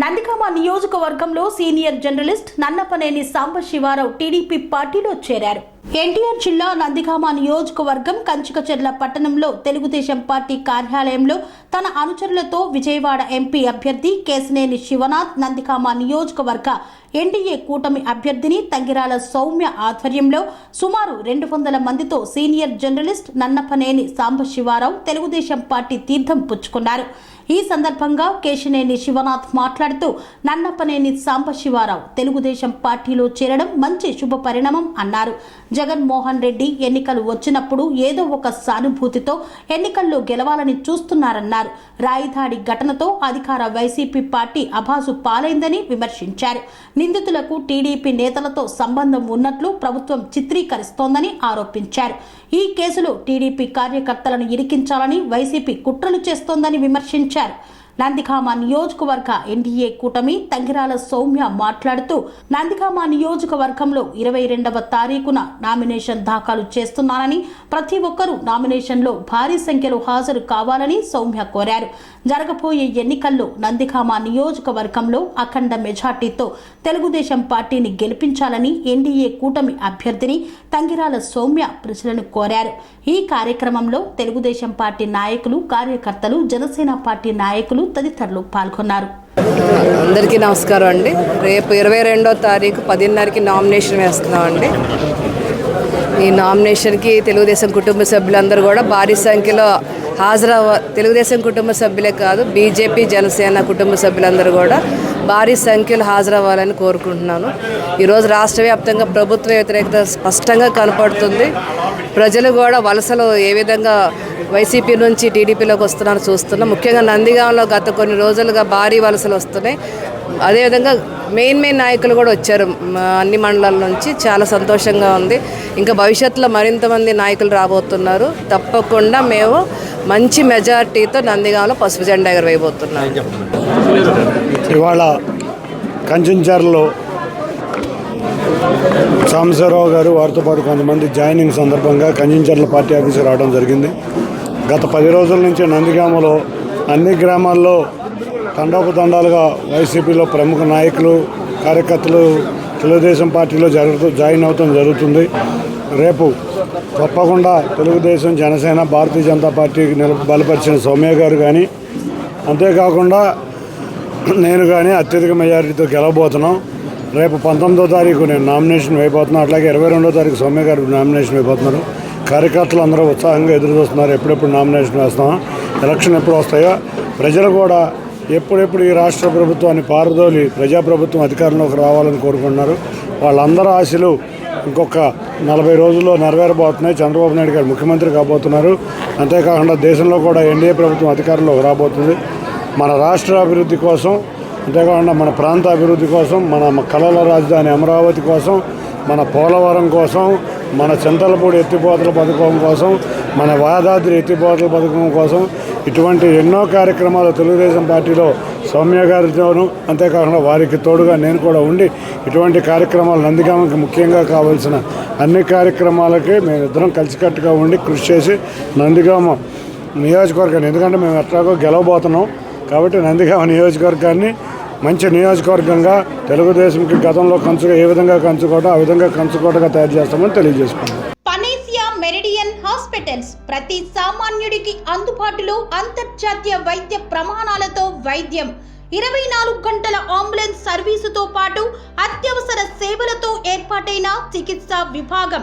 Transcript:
నందిగామ నియోజకవర్గంలో senior journalist Nannapaneni Sambasivarao TDP పార్టీలో చేరారు. ఎన్టీఆర్ జిల్లా నందిగామ నియోజకవర్గం కంచికచెర్ల పట్టణంలో తెలుగుదేశం పార్టీ కార్యాలయంలో తన అనుచరులతో విజయవాడ ఎంపీ అభ్యర్థి కేశనేని శివనాథ్ నందిగామ నియోజకవర్గ ఎన్డీఏ కూటమి అభ్యర్థిని తంగిరాల సౌమ్య ఆధ్వర్యంలో సుమారు రెండు వందల మందితో senior journalist Nannapaneni Sambasivarao Telugu Desam party తీర్థం పుచ్చుకున్నారు. ఈ సందర్భంగా కేశినేని శివనాథ్ మాట్లాడుతూ నన్నపనేని సాంబశివారావు తెలుగుదేశం పార్టీలో చేరడం మంచి శుభ పరిణామం అన్నారు. జగన్మోహన్ రెడ్డి ఎన్నికలు వచ్చినప్పుడు ఏదో ఒక సానుభూతితో ఎన్నికల్లో గెలవాలని చూస్తున్నారన్నారు. రాయిదాడి ఘటనతో అధికార వైసీపీ పార్టీ అభాసు పాలైందని విమర్శించారు. నిందితులకు టీడీపీ నేతలతో సంబంధం ఉన్నట్లు ప్రభుత్వం చిత్రీకరిస్తోందని ఆరోపించారు. ఈ కేసులో టీడీపీ కార్యకర్తలను ఇరికించాలని వైసీపీ కుట్రలు చేస్తోందని విమర్శించారు. నందిగామ నియోజకవర్గ ఎన్డీఏ కూటమి తంగిరాల సౌమ్య మాట్లాడుతూ నందిగామ నియోజకవర్గంలో ఇరవై రెండవ తారీఖున నామినేషన్ దాఖలు చేస్తున్నానని ప్రతి ఒక్కరూ నామినేషన్లో భారీ సంఖ్యలో హాజరు కావాలని సౌమ్య కోరారు. జరగబోయే ఎన్నికల్లో నందిగామ నియోజకవర్గంలో అఖండ మెజార్టీతో తెలుగుదేశం పార్టీని గెలిపించాలని ఎన్డీఏ కూటమి అభ్యర్థిని తంగిరాల సౌమ్య ప్రజలను కోరారు. ఈ కార్యక్రమంలో తెలుగుదేశం పార్టీ నాయకులు కార్యకర్తలు జనసేన పార్టీ నాయకులు తదితరులు పాల్గొన్నారు. అందరికీ నమస్కారం అండి. రేపు ఇరవై రెండో తారీఖు పదిన్నరకి నామినేషన్ వేస్తున్నామండి. ఈ నామినేషన్కి తెలుగుదేశం కుటుంబ సభ్యులందరూ కూడా భారీ సంఖ్యలో హాజరవ తెలుగుదేశం కుటుంబ సభ్యులే కాదు బీజేపీ జనసేన కుటుంబ సభ్యులందరూ కూడా భారీ సంఖ్యలో హాజరవ్వాలని కోరుకుంటున్నాను. ఈరోజు రాష్ట్ర వ్యాప్తంగా ప్రభుత్వ వ్యతిరేకత స్పష్టంగా కనపడుతుంది. ప్రజలు కూడా వలసలు ఏ విధంగా వైసీపీ నుంచి టీడీపీలోకి వస్తున్నారో చూస్తున్నాం. ముఖ్యంగా నందిగాంలో గత కొన్ని రోజులుగా భారీ వలసలు వస్తున్నాయి. అదేవిధంగా మెయిన్ మెయిన్ నాయకులు కూడా వచ్చారు. అన్ని మండలాల నుంచి చాలా సంతోషంగా ఉంది. ఇంకా భవిష్యత్తులో మరింత మంది నాయకులు రాబోతున్నారు. తప్పకుండా మేము మంచి మెజార్టీతో నందిగాంలో పసుపు జెండా ఎగరవేయబోతున్నాం. ఇవాళ కంచెంచర్లో సాంబశివరావు గారు వారితో పాటు కొంతమంది జాయినింగ్ సందర్భంగా కంచెంచర్ల పార్టీ ఆఫీసు రావడం జరిగింది. గత పది రోజుల నుంచి నందిగామలో అన్ని గ్రామాల్లో తండోపతండాలుగా వైసీపీలో ప్రముఖ నాయకులు కార్యకర్తలు తెలుగుదేశం పార్టీలో జరుగుతూ జాయిన్ అవటం జరుగుతుంది. రేపు తప్పకుండా తెలుగుదేశం జనసేన భారతీయ జనతా పార్టీకి బలపరిచిన సౌమ్య గారు కానీ అంతేకాకుండా నేను కానీ అత్యధిక మెజారిటీతో గెలవబోతున్నాం. రేపు పంతొమ్మిదో తారీఖు నేను నామినేషన్ అయిపోతున్నాను అట్లాగే ఇరవై రెండో తారీఖు సౌమ్య గారు నామినేషన్ అయిపోతున్నారు కార్యకర్తలు అందరూ ఉత్సాహంగా ఎదురు చూస్తున్నారు ఎప్పుడెప్పుడు నామినేషన్ వేస్తాం ఎలక్షన్ ఎప్పుడు వస్తాయో. ప్రజలు కూడా ఎప్పుడెప్పుడు ఈ రాష్ట్ర ప్రభుత్వాన్ని పారదోలి ప్రజాప్రభుత్వం అధికారంలోకి రావాలని కోరుకుంటున్నారు. వాళ్ళందరూ ఆశలు ఇంకొక నలభై రోజుల్లో నెరవేరబోతున్నాయి. చంద్రబాబు నాయుడు గారు ముఖ్యమంత్రి కాబోతున్నారు. అంతేకాకుండా దేశంలో కూడా ఎన్డీఏ ప్రభుత్వం అధికారంలోకి రాబోతుంది. మన రాష్ట్ర అభివృద్ధి కోసం అంతేకాకుండా మన ప్రాంత అభివృద్ధి కోసం మన కళల రాజధాని అమరావతి కోసం మన పోలవరం కోసం మన చింతలపూడి ఎత్తిపోతల పథకం కోసం మన వాదాద్రి ఎత్తిపోతల పథకం కోసం ఇటువంటి ఎన్నో కార్యక్రమాలు తెలుగుదేశం పార్టీలో సౌమ్య గారితోనూ అంతేకాకుండా వారికి తోడుగా నేను కూడా ఉండి ఇటువంటి కార్యక్రమాలు నందిగామకి ముఖ్యంగా కావాల్సిన అన్ని కార్యక్రమాలకి మేమిద్దరం కలిసికట్టుగా ఉండి కృషి చేసి నందిగామ నియోజకవర్గాన్ని ఎందుకంటే మేము ఎట్లాగో గెలవబోతున్నాం కాబట్టి నందిగామ నియోజకవర్గాన్ని మంచి నియోజకవర్గంగా తెలుగుదేశంకి గతంలో కంచుగా ఏ విధంగా కంచుకోవటం ఆ విధంగా కంచుకోటగా తయారు చేస్తామని తెలియజేసుకున్నాం పనేసియా మెరిడియన్ హాస్పిటల్స్ ప్రతి సామాన్యుడికి అందుబాటులో అంతర్జాతీయ వైద్య ప్రమాణాలతో వైద్యం. ఇరవై నాలుగు గంటల అంబులెన్స్ సర్వీసుతో పాటు అత్యవసర సేవలతో ఏర్పాటైన చికిత్సా విభాగం.